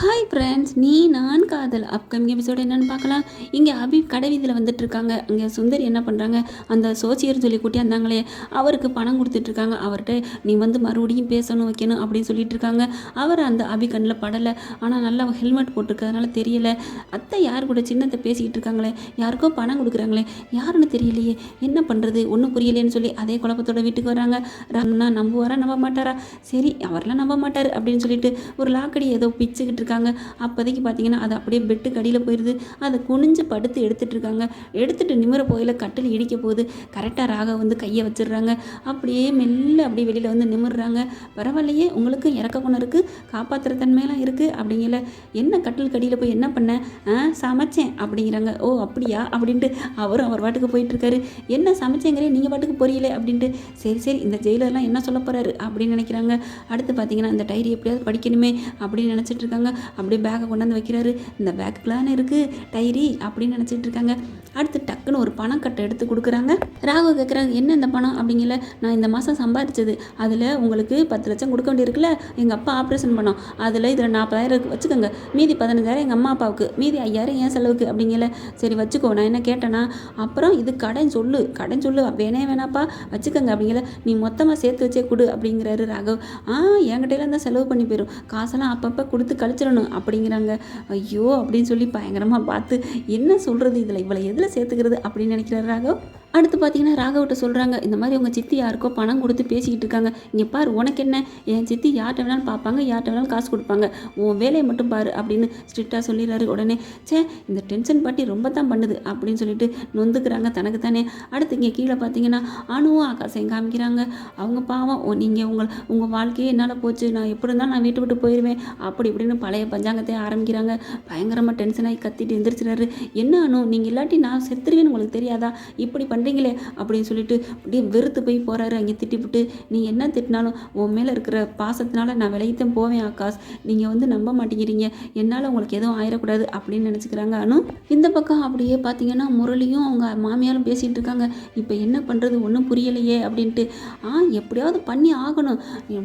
Hi friends நீ நான் காதல். அப்கமிங் எபிசோடு என்னென்னு பார்க்கலாம். இங்கே அபி கடைவீதியில் வந்துட்டு இருக்காங்க அங்கே சுந்தரி என்ன பண்ணுறாங்க அந்த சோசியர்னு சொல்லி கூட்டி வந்தாங்களே அவருக்கு பணம் கொடுத்துட்ருக்காங்க அவர்கிட்ட நீ வந்து மறுபடியும் பேசணும் வைக்கணும் அப்படின்னு சொல்லிட்டு இருக்காங்க அவர் அந்த அபி கண்ணில் படலை. ஆனால் நல்லா ஹெல்மெட் போட்டிருக்கிறதுனால தெரியல. அத்தை யார் கூட சின்னத்தை பேசிக்கிட்டு இருக்காங்களே? யாருக்கோ பணம் கொடுக்குறாங்களே? யாருன்னு தெரியலையே. என்ன பண்ணுறது ஒன்றும் புரியலேன்னு சொல்லி அதே குழப்பத்தோட வீட்டுக்கு வராங்க. ரம்னா நம்புவாரா? நம்ப மாட்டாரா சரி அவரெல்லாம் நம்ப மாட்டார் அப்படின்னு சொல்லிட்டு ஒரு லாக்கடி ஏதோ பிச்சுக்கிட்டு இருக்காங்க. அப்போதைக்கு பார்த்தீங்கன்னா அது அப்படியே பெட்டுக்கு அடியில் போயிடுது. அதை குனிஞ்சு படுத்து எடுத்துகிட்டு இருக்காங்க. எடுத்துட்டு நிமிர போயில கட்டில் இடிக்க போகுது. கரெக்டாக ராக வந்து கையை வச்சிடுறாங்க. அப்படியே மெல்ல அப்படியே வெளியில் வந்து நிமிடுறாங்க பரவாயில்லையே உங்களுக்கு இறக்க குணம் இருக்குது காப்பாற்றுற தன்மையெல்லாம் இருக்குது அப்படிங்கல. என்ன கட்டில் கடியில் போய் என்ன பண்ணேன் ஆ சமைச்சேன் அப்படிங்கிறாங்க. ஓ அப்படியா? அப்படின்ட்டு அவரும் அவர் பாட்டுக்கு போயிட்டுருக்காரு என்ன சமைச்சேங்கிறே நீங்கள் பாட்டுக்கு புரியல அப்படின்ட்டு. சரி சரி இந்த ஜெயிலர்லாம் என்ன சொல்ல போகிறாரு அப்படின்னு நினைக்கிறாங்க. அடுத்து பார்த்தீங்கன்னா அந்த டைரி எப்படியாவது படிக்கணுமே அப்படின்னு நினச்சிட்டு இருக்காங்க. அப்படியே பேக்கை கொண்டாந்து வைக்கிறாரு. இந்த பேக்குக்குலாம் இருக்குது டைரி அப்படின்னு நினச்சிட்டு இருக்காங்க. அடுத்து டக்குன்னு ஒரு பணம் கட்டை எடுத்து கொடுக்குறாங்க. ராகு கேட்குறாங்க என்ன இந்த பணம்? அப்படிங்கல. நான் இந்த மாதம் சம்பாதிச்சது அதில் உங்களுக்கு பத்து லட்சம் கொடுக்க வேண்டியிருக்குல்ல எங்கள் அப்பா ஆப்ரேஷன் பண்ணோம். அதில் இதில் நாற்பதாயிரம் வச்சுக்கோங்க. மீதி பதினஞ்சாயிரம் எங்கள் அம்மா அப்பாவுக்கு. மீதி ஐயாயிரம் ஏன் செலவுக்கு. அப்படிங்கல. சரி வச்சுக்கோ. நான் என்ன கேட்டேன்னா அப்புறம் இது கடன் சொல்லு. கடன் சொல்லு. வேணே வேணாப்பா. வச்சுக்கோங்க. அப்படிங்கல. நீ மொத்தமாக சேர்த்து வச்சே கொடு. அப்படிங்கிறாரு ராகவ். ஆ என்கிட்டலாம் தான் செலவு பண்ணி போயிடும் காசெல்லாம் அப்பப்போ கொடுத்து கழிச்சிடணும் அப்படிங்கிறாங்க. ஐயோ அப்படின்னு சொல்லி பயங்கரமாக பார்த்து என்ன சொல்கிறது இதில்? இவ்வளோ எதில் சேர்த்துக்கிறது அப்படின்னு நினைக்கிறாரு ராகவ்? அடுத்து பார்த்தீங்கன்னா ராகவிட்ட சொல்கிறாங்க இந்த மாதிரி உங்கள் சித்தி யாருக்கோ பணம் கொடுத்து பேசிக்கிட்டு இருக்காங்க. இங்கே பாரு உனக்கு என்ன என் சித்தி யார்கிட்ட வேணாலும் பார்ப்பாங்க யார்கிட்ட வேணாலும் காசு கொடுப்பாங்க. உன் வேலையை மட்டும் பாரு அப்படின்னு ஸ்ட்ரிக்டாக சொல்லிடுறாரு உடனே. சே இந்த டென்ஷன் பாட்டி ரொம்ப தான் பண்ணுது அப்படின்னு சொல்லிட்டு நொந்துக்கிறாங்க தனக்கு தானே அடுத்து இங்கே கீழே பார்த்தீங்கன்னா அணுவும் ஆகாசையும் காமிக்கிறாங்க. அவங்க பாவம் ஓ நீங்கள் உங்கள் உங்கள் வாழ்க்கையே என்னால் போச்சு. நான் எப்படி இருந்தாலும் நான் வீட்டு விட்டு போயிடுவேன் அப்படி இப்படின்னு பழைய பஞ்சாங்கத்தை ஆரம்பிக்கிறாங்க. பயங்கரமாக டென்ஷன் ஆகி கத்திட்டு எந்திரிச்சிடாரு என்ன அணு நீங்கள் இல்லாட்டி நான் செத்துருவேன்னு உங்களுக்கு தெரியாதா? இப்படி பண்ணுறீங்களே அப்படின்னு சொல்லிட்டு அப்படியே வெறுத்து போய் போகிறாரு அங்கே திட்டிவிட்டு நீ என்ன திட்டினாலும் உன் மேலே இருக்கிற பாசத்தினால நான் விளையத்தான் போவேன் ஆகாஷ். நீங்கள் வந்து நம்ப மாட்டேங்கிறீங்க. என்னால் உங்களுக்கு எதுவும் ஆயிடக்கூடாது அப்படின்னு நினச்சிக்கிறாங்க ஆனும் இந்த பக்கம் அப்படியே பார்த்தீங்கன்னா முரளியும் அவங்க மாமியாரும் பேசிகிட்டு இருக்காங்க. இப்போ என்ன பண்ணுறது ஒன்றும் புரியலையே அப்படின்ட்டு. ஆ எப்படியாவது பண்ணி ஆகணும்.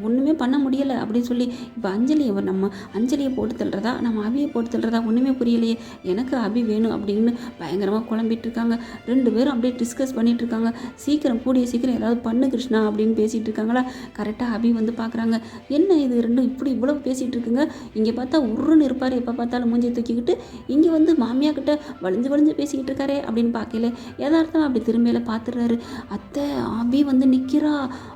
ஒன்றுமே பண்ண முடியலை அப்படின்னு சொல்லி இப்போ அஞ்சலியை நம்ம அஞ்சலியை போட்டு தள்ளுறதா? நம்ம அபியை போட்டு தள்ளுறதா? ஒன்றுமே புரியலையே. எனக்கு அபி வேணும் அப்படின்னு பயங்கரமாக குழம்பிட்டு இருக்காங்க. ரெண்டு பேரும் அப்படியே டிஸ்கஸ் பண்ணிட்டு இருக்காங்க சீக்கிரம் கூடிய சீக்கிரம் ஏதாவது பண்ணு கிருஷ்ணா அப்படின்னு பேசிகிட்டு இருக்காங்களா கரெக்டாக அபி வந்து பார்க்குறாங்க என்ன இது ரெண்டும் இப்படி இவ்வளோ பேசிகிட்டு இருக்குங்க இங்கே பார்த்தா உருன்னு இருப்பார். எப்போ பார்த்தாலும் மூஞ்சியை தூக்கிக்கிட்டு இங்கே வந்து மாமியா கிட்ட வளைஞ்சு வலிஞ்சு பேசிக்கிட்டு இருக்காரே அப்படின்னு பார்க்கல யதார்த்தம் அப்படி திரும்பியில பார்த்துடுறாரு அத்தை அபி வந்து நிற்கிறா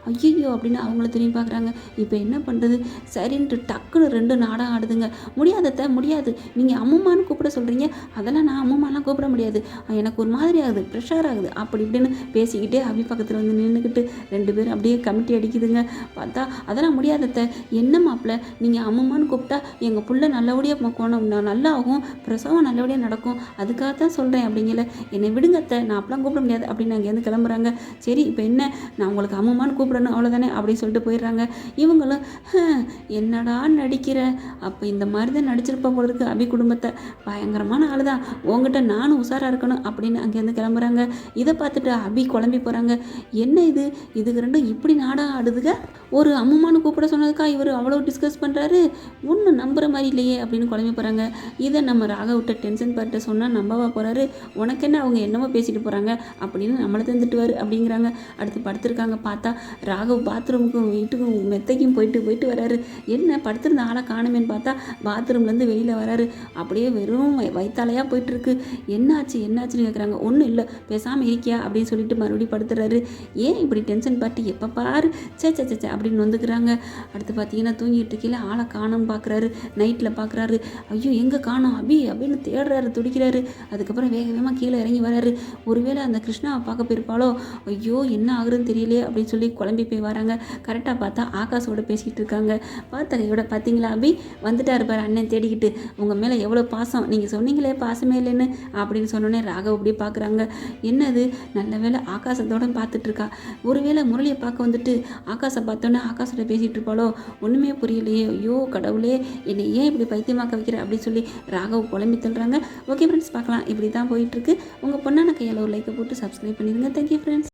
ஐயோ அப்படின்னு அவங்கள திரும்பி பார்க்குறாங்க இப்போ என்ன பண்ணுறது சரின்ட்டு டக்குன்னு ரெண்டு நாடாக ஆடுதுங்க. முடியாதத்த முடியாது. நீங்கள் அம்முமான்னு கூப்பிட சொல்கிறீங்க அதெல்லாம் நான் அம்மம்மாலாம் கூப்பிட முடியாது. எனக்கு ஒரு மாதிரி ஆகுது. ப்ரெஷர் ஆகுது. அப்படி அப்படி இப்படின்னு பேசிக்கிட்டே அபி பக்கத்தில் வந்து நின்றுக்கிட்டு ரெண்டு பேரும் அப்படியே கமிட்டி அடிக்குதுங்க பார்த்தா அதெல்லாம் முடியாதத்த என்ன மாப்பிள்ள நீங்கள் அம்முமான்னு கூப்பிட்டா எங்கள் புள்ள நல்லபடியாக போனோம் நல்லா ஆகும் பிரசவம் நல்லபடியாக நடக்கும் அதுக்காக தான் சொல்கிறேன் அப்படிங்கல என்னை விடுங்கத்த நான் அப்பெல்லாம் கூப்பிட முடியாது அப்படின்னு அங்கேருந்து கிளம்புறாங்க சரி இப்போ என்ன நான் உங்களுக்கு அம்முமான்னு கூப்பிடணும் அவ்வளோதானே அப்படின்னு சொல்லிட்டு போயிடுறாங்க இவங்களும் என்னடா நடிக்கிற அப்போ இந்த மாதிரி தான் நடிச்சிருப்பா போல இருக்கு அபி குடும்பத்தை பயங்கரமான ஆள் தான் உங்ககிட்ட நானும் உஷாராக இருக்கணும் அப்படின்னு அங்கேருந்து கிளம்புறாங்க இதை பார்த்து பார்த்துட்டு அபி குழம்பி போகிறாங்க என்ன இது? இதுக்கு ரெண்டும் இப்படி நாடாக ஆடுதுக? ஒரு அம்முமானு கூப்பிட சொன்னதுக்கா இவர் அவ்வளோ டிஸ்கஸ் பண்ணுறாரு ஒன்றும் நம்புகிற மாதிரி இல்லையே அப்படின்னு குழம்பி போகிறாங்க இதை நம்ம ராக விட்ட டென்ஷன் பார்ட்ட சொன்னால் நம்பவா போகிறாரு உனக்கு என்ன? அவங்க என்னமோ பேசிட்டு போகிறாங்க அப்படின்னு நம்மளை தந்துட்டுவார் அப்படிங்கிறாங்க. அடுத்து படுத்திருக்காங்க பார்த்தா ராகவ் பாத்ரூமுக்கும் வீட்டுக்கும் மெத்தைக்கும் போயிட்டு போயிட்டு வராரு. என்ன? படுத்திருந்த ஆளை காணுமேன்னு பார்த்தா பாத்ரூம்லேருந்து வெளியில் வராரு. அப்படியே வெறும் வயிற்றாலையாக போயிட்டுருக்கு என்னாச்சு? என்னாச்சுன்னு கேட்குறாங்க ஒன்றும் இல்லை. பேசாமல் இருக்கியா? அப்படின்னு சொல்லிட்டு மறுபடியும் படுத்துறாரு. ஏன் இப்படி டென்ஷன் பாட்டு? எப்போ பாரு? சே சே சே அப்படின்னு வந்துக்கிறாங்க. அடுத்து பார்த்தீங்கன்னா தூங்கிட்டு இருக்கையில் ஆளை காணும் பார்க்குறாரு நைட்டில் பார்க்குறாரு ஐயோ எங்கே காணும்? அபி அப்படின்னு தேடுறாரு துடிக்கிறாரு. அதுக்கப்புறம் வேக வேகமாக கீழே இறங்கி வராரு. ஒருவேளை அந்த கிருஷ்ணாவை பார்க்க போயிருப்பாளோ? ஐயோ என்ன ஆகுதுன்னு தெரியலையே அப்படின்னு சொல்லி குழம்பி போய் வராங்க. கரெக்டாக பார்த்தா ஆகாஷோட பேசிகிட்டு இருக்காங்க. பார்த்தகையோட பார்த்தீங்களா அபி? வந்துட்டார் பாரு அண்ணன் தேடிக்கிட்டு. உங்கள் மேலே எவ்வளோ பாசம்? நீங்கள் சொன்னீங்களே பாசமே இல்லைன்னு அப்படின்னு சொன்னோன்னே ராகவ் அப்படியே பார்க்குறாங்க என்னது? நல்ல வேலை ஆகாசத்தோட பார்த்துட்ருக்கா. ஒருவேளை முரளியை பார்க்க வந்துட்டு ஆகாசை பார்த்தோன்னே ஆகாசோட பேசிகிட்டு இருப்பாளோ ஒன்றுமே புரியலையே. ஐயோ கடவுளே என்னை ஏன் இப்படி பைத்தியமாக்க வைக்கிற? அப்படின்னு சொல்லி ராகவ் குழம்பி தள்ளுறாங்க. ஓகே ஃப்ரெண்ட்ஸ் பார்க்கலாம். இப்படி தான் போயிட்டுருக்கு உங்கள் பொண்ணான கையில் ஒரு லைக்கை போட்டு சப்ஸ்கிரைப் பண்ணிடுங்க. Thank you friends